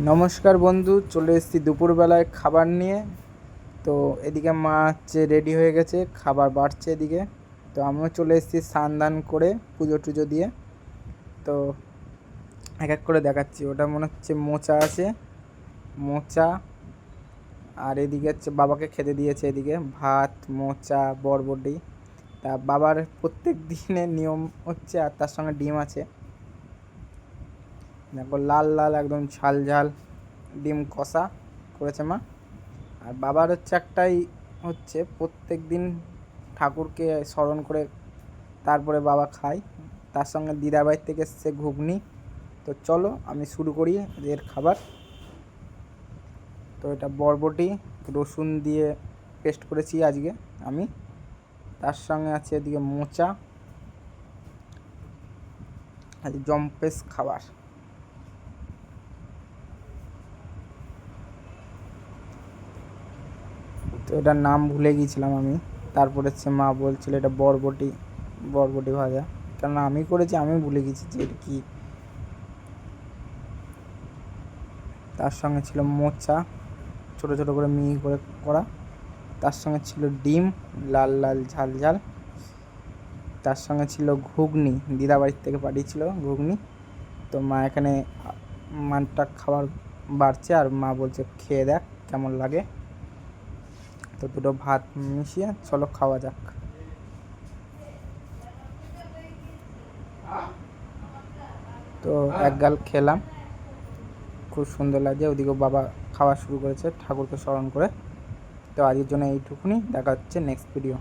নমস্কার বন্ধু, চলে এসেছি দুপুরবেলায় খাবার নিয়ে। তো এদিকে মা হচ্ছে রেডি হয়ে গেছে, খাবার বাড়ছে এদিকে। তো আমিও চলে এসেছি স্নান দান করে পুজো টুজো দিয়ে। তো এক এক করে দেখাচ্ছি, ওটা মনে হচ্ছে মোচা আছে। মোচা, আর এদিকে হচ্ছে বাবাকে খেতে দিয়েছে এদিকে, ভাত, মোচা, বরবটি। তা বাবার প্রত্যেক দিনের নিয়ম হচ্ছে, আর তার সঙ্গে ডিম আছে। দেখো, লাল লাল, একদম ঝাল ঝাল ডিম কষা করেছে মা। আর বাবার হচ্ছে একটাই হচ্ছে প্রত্যেক দিন ঠাকুরকে স্মরণ করে তারপরে বাবা খায়। তার সঙ্গে দিদাবাড়ির থেকে এসছে ঘুগনি। তো চলো, আমি শুরু করি এর খাবার। তো এটা বরবটি, রসুন দিয়ে পেস্ট করেছি আজকে আমি। তার সঙ্গে আছে এদিকে মোচা। আজ জম্পেস খাবার। তো এটার নাম ভুলে গিয়েছিলাম আমি। তারপরে হচ্ছে মা বলছিল এটা বরবটি বরবটি ভাজা। কেননা আমি করেছি, আমি ভুলে গেছি যে এটা কী। তার সঙ্গে ছিল মোচা, ছোটো ছোটো করে মিহি করে করা। তার সঙ্গে ছিল ডিম, লাল লাল ঝাল ঝাল। তার সঙ্গে ছিল ঘুগনি দিদাবাড়ির থেকে পাঠিয়েছিল ঘুগনি। তো মা এখানে মানটা খাবার বাড়ছে আর মা বলছে, খেয়ে দেখ কেমন লাগে। তো দুটো ভাত মিশিয়ে চলো খাওয়া যাক। তো এক গাল খেলাম। খুব সুন্দর লাগছে। ওদিকে বাবা খাওয়া শুরু করেছে ঠাকুরকে স্মরণ করে। তো আজকের জন্য এইটুকুনি। দেখা হচ্ছে নেক্সট ভিডিও